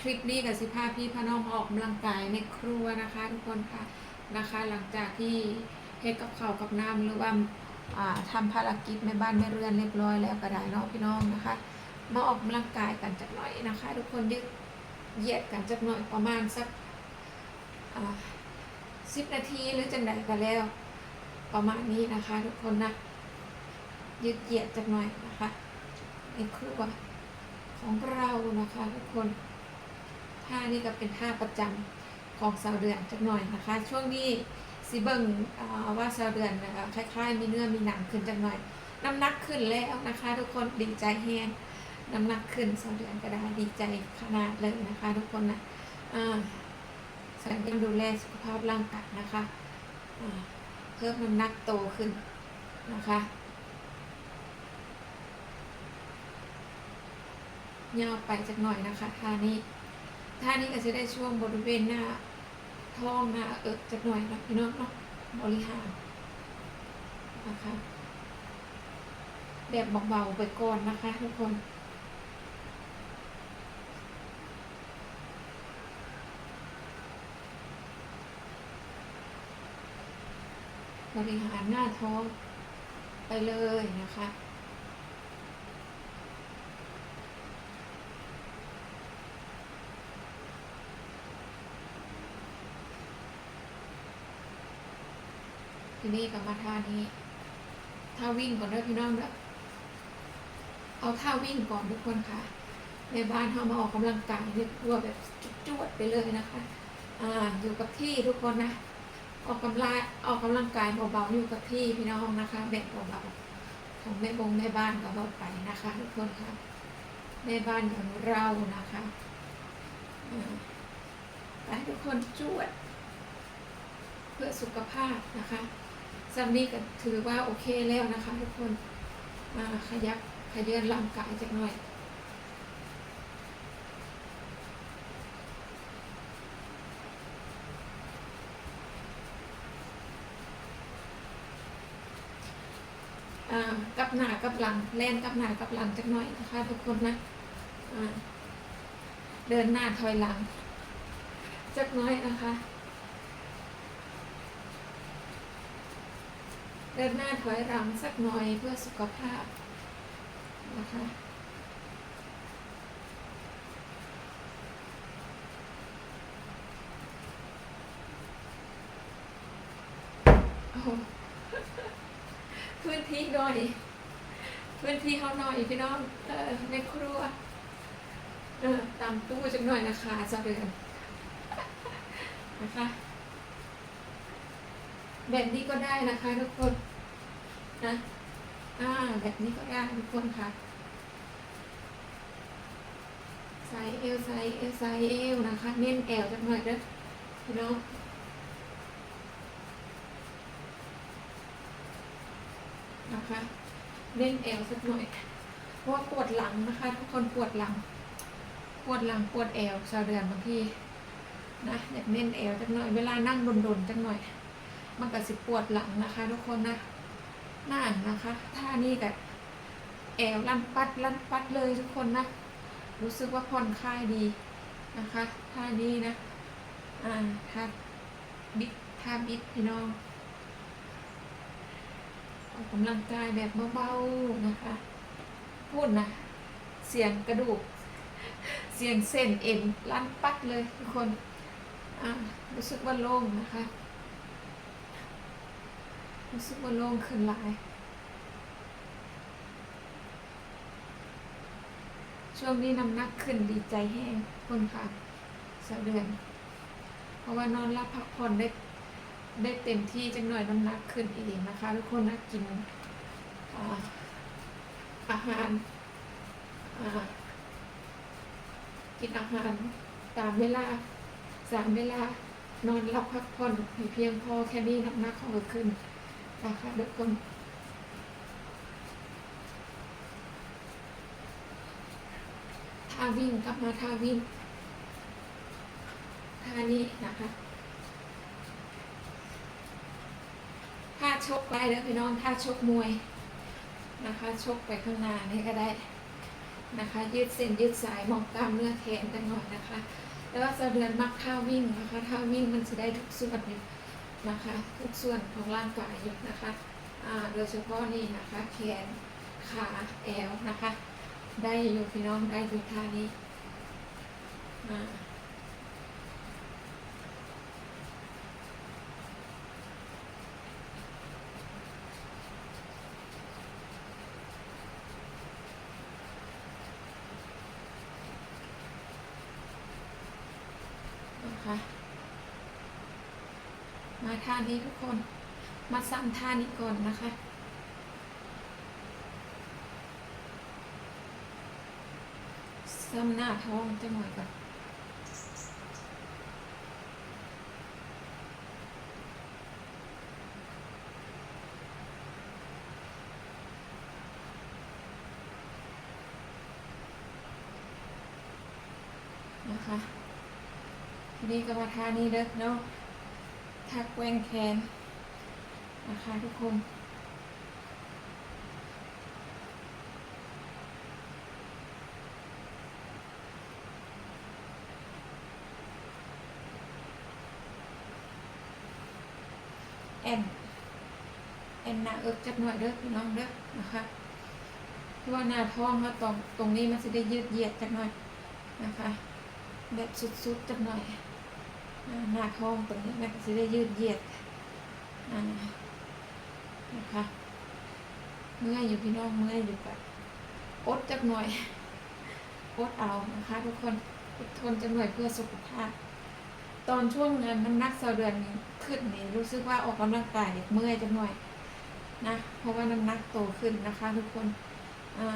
คลิปนี้กับสิพาพี่พน้องออกกำลังกายในครัวนะคะ ทุกคนค่ะนะคะ หลังจากที่เฮ็ดกับข้าวกับน้ำหรือว่าอ่าทำภารกิจในบ้านในเรือนเรียบร้อยแล้วก็ได้เนาะพี่น้องนะคะ มาออกกำลังกายกันจักหน่อยนะคะ ทุกคนยืดเหยียดกันจักหน่อยประมาณสักสิบนาทีหรือจังใดก็แล้ว ประมาณนี้นะคะ ทุกคนนะยืดเหยียดจักหน่อยนะคะในครัวของเรานะคะทุกคน ท่านี้ก็เป็นท่าประจำของสาวเดือนจักหน่อยนะคะ ช่วงนี้สิเบิงอ่าว่าสาวเดือนนะคะคล้ายๆ มีเนื้อมีหนังขึ้นจักหน่อยน้ำหนักขึ้นแล้วนะคะ ทุกคนดีใจแฮงน้ำหนักขึ้นสาวเดือนก็ได้ดีใจขนาดเลยนะคะ ทุกคนนะอ่าสาวเดือนดูแลสุขภาพร่างกายนะคะเพิ่มน้ำหนักโตขึ้นนะคะยาวไปจากหน่อยนะคะท่านี้ ท่านี้ก็จะได้ช่วงบริเวณหน้าท้องหน้าเอิกจากหน่อยนะพี่น้องเนาะบริหารนะคะแบบเบาๆไปก่อนนะคะทุกคนบริหารหน้าท้องไปเลยนะคะ ที่นี้กับมาทานี้ท่าวิ่งก่อนเด้อพี่น้องเด้อเอาท่าวิ่งก่อนทุกคนค่ะ ในบ้านเขามาออกกำลังกายเนี่ยตัวแบบจวดไปเลยนะคะ อ่าอยู่กับที่ทุกคนนะ ออกกำลังออกกำลังกายเบาๆอยู่กับที่พี่น้องนะคะแบบเบาๆของแม่บงแม่บ้านก็เบาไปนะคะ ทุกคนค่ะแม่บ้านของเรานะคะอ่าไปทุกคนจวด เพื่อสุขภาพนะคะ ซัมนี้ก็ถือว่าโอเคแล้วนะคะ ทุกคนอ่าขยับขยืนร่างกายจักหน่อยกับหน้ากับหลังแล่นกับหน้ากับหลังจักหน่อยนะคะ ทุกคนนะเดินหน้าถอยหลังจักน้อยนะคะ เดินหน้าถอยหลังสักหน่อยเพื่อสุขภาพนะคะพื้นที่หน่อย พื้นที่เขาหน่อยพี่น้องเออในครัวเออตามตู้จังหน่อยนะคะจะเดือนนะคะ แบบนี้ก็ได้นะคะทุกคนนะอ่าแบบนี้ก็ได้ทุกคนค่ะใส่เอวใส่เอวใส่เอวนะคะ เน้นแอวจังหน่อยเด้อพี่น้องนะคะเล่นเอวสักหน่อยเพราะว่าปวดหลังนะคะ ทุกคนปวดหลัง ปวดหลังปวดเอวชาวเดือนบางทีนะอยากเน้นเอวจักหน่อย เวลานั่งดนๆจักหน่อย มันก็สิปวดหลังนะคะ ทุกคนนะนั่นนะคะท่านี้กับแอวลั่นปัดลั่นปัดเลยทุกคนนะ รู้สึกว่าผ่อนคลายดีนะคะท่านี้นะ อ่าท่าบิดท่าบิดพี่น้องออกกำลังกายแบบเบาๆนะคะ พูดนะ เสียงกระดูก เสียงเส้นเอ็นลั่นปัดเลยทุกคน อะรู้สึกว่าโล่งนะคะ รู้สึกว่าโล่งขึ้นหลาย ช่วงนี้น้ำหนักขึ้นดีใจแห้งคนค่ะสะเดือน เพราะว่านอนรับพักผ่อนได้ได้เต็มที่จังหน่อยน้ำหนักขึ้นเองนะคะ ทุกคนนะกินอาหารกินอาหารตามเวลาสามเวลานอนรับพักผ่อนให้เพียงพอแค่นี้น้ำหนักของเราขึ้น นะคะทุกคนท่าวิ่งกลับมาท่าวิ่งท่านี้นะคะถ้าชกได้แล้วพี่น้องถ้าชกมวยนะคะชกไปข้างหน้านี่ก็ได้นะคะ ยืดเส้นยืดสายมองกล้ามเนื้อแขนกันหน่อยนะคะ แล้วก็สะเดือนมักท่าวิ่งนะคะท่าวิ่งมันจะได้ทุกส่วนอยู่ นะคะทุกส่วนของร่างกายนะคะโดยเฉพาะนี่นะคะแขนขาแอวนะคะ ได้อยู่พี่น้องได้อยู่ท่านี้นะคะ มาท่านี้ทุกคน มาซ้ำท่านี้ก่อนนะคะ ซ้ำหน้าท้องจังหน่อยก่อนนะคะ ทีนี้ก็มาท่านี้เด้อเนาะ ทักแวงแขนนะคะทุกคน แอนแอนหน้าเอิบจักหน่อยเด้อพี่น้องเด้อนะคะเพราะว่าหน้าท้องเขาตรงตรงนี้มันจะได้ยืดเหยียดจักหน่อยนะคะ แบบสุดๆจักหน่อย หน้าท้องตรงนี้มันจะได้ยืดเยียดอ่านะคะเมื่อยอยู่พี่น้องเมื่อยอยู่แบบอดจักหน่อยอดเอานะคะทุกคนอดทนจักหน่อยเพื่อสุขภาพ ตอนช่วงนั้นมันนักเสาเดือนขึ้นนี่รู้สึกว่าออกกำลังกายเมื่อยจังหน่อยนะเพราะว่าน้ำหนักโตขึ้นนะคะ ทุกคนอ่า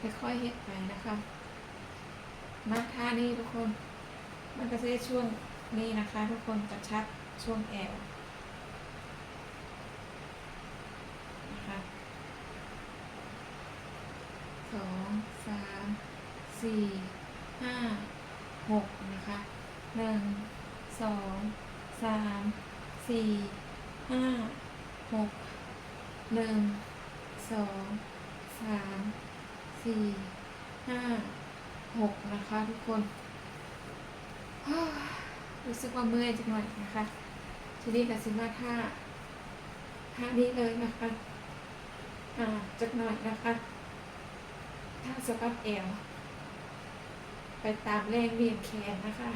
ค่อยๆเฮ็ดไปนะคะมาท่านี้ทุกคน มันก็จะได้ช่วงนี้นะคะ ทุกคนกระชับช่วงแอวนะคะสองสามสี่ห้าหกนะคะหนึ่งสองสามสี่ห้าหกหนึ่งสองสาม สี่ห้าหกนะคะทุกคนรู้สึกว่าเมื่อยจังหน่อยนะคะทีนี้กับซิมาท่าท่านี้เลยนะคะอ่าจักหน่อยนะคะท่าสะบัดเอวไปตามแรงเวียนแขนนะคะ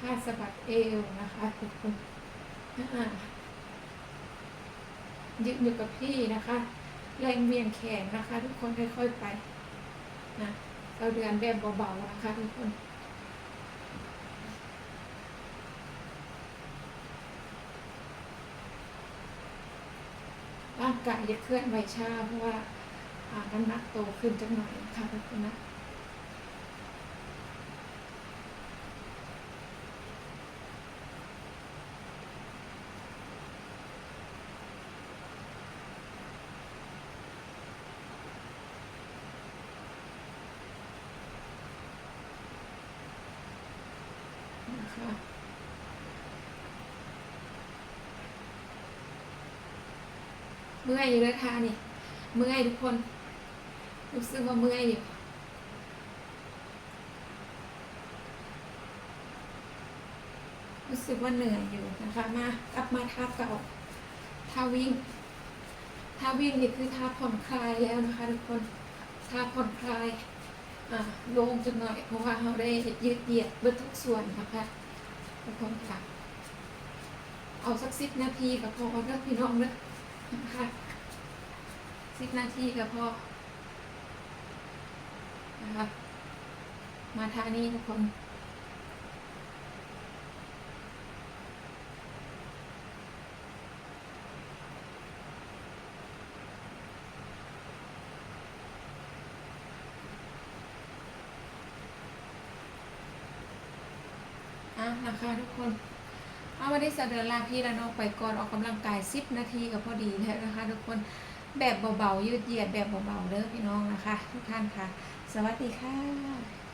ท่าสะบัดเอวนะคะทุกคนอ่ายึดอยู่กับพี่นะคะ แรงเวียนแขนนะคะ ทุกคนค่อยๆไป นะเราเดือนแบบเบาๆนะคะทุกคนร่างกายจะเคลื่อนไหวช้าเพราะว่าอ่าน้ำหนักโตขึ้นจังหน่อยนะคะทุกคนนะ นะคะเมื่อยเลยค่ะนี่ เมื่อยทุกคน รู้สึกว่าเมื่อยอยู่รู้สึกว่าเหนื่อยอยู่นะคะ มากลับมาท่าเก่าท่าวิ่งท่าวิ่งนี่คือท่าผ่อนคลายแล้วนะคะทุกคนท่าผ่อนคลาย โล่งจังหน่อย เพราะว่าเราได้ยืดเหยียดเบิดทุกส่วนนะคะทุกคนค่ะ เอาสักสิบนาทีกับพอเลือกพี่น้องนะนะคะสิบนาทีกับพอนะคะมาทานี้ทุกคน นะคะทุกคน เอาวันนี้จะเดินลาพี่และน้องไปก่อนออกกำลังกาย10นาทีก็พอดีแล้วนะคะ ทุกคนแบบเบาๆยืดเหยียดแบบเบาๆเด้อพี่น้องนะคะ ทุกท่านค่ะ สวัสดีค่ะ